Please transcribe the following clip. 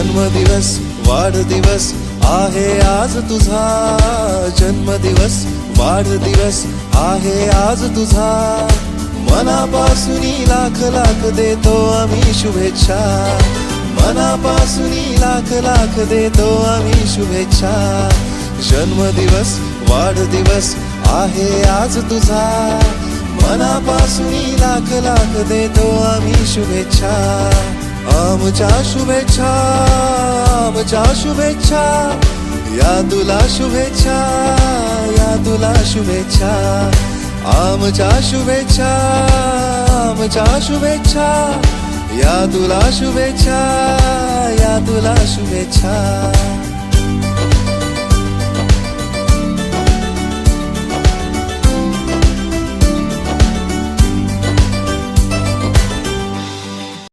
जन्मदिवस वाढदिवस आहे आज तुझा. जन्मदिवस वाढदिवस आहे आज तुझा. मनापासून लाख लाख देतो आम्ही शुभेच्छा. मनापासून लाख लाख देतो आम्ही शुभेच्छा. जन्मदिवस वाढदिवस आहे आज तुझा. मनापासून लाख लाख देतो आम्ही शुभेच्छा. आमच्या शुभेच्छा आमच्या शुभेच्छा या तुला शुभेच्छा या तुला शुभेच्छा आमच्या शुभेच्छा. आमच्या शुभेच्छा या तुला शुभेच्छा या तुला शुभेच्छा.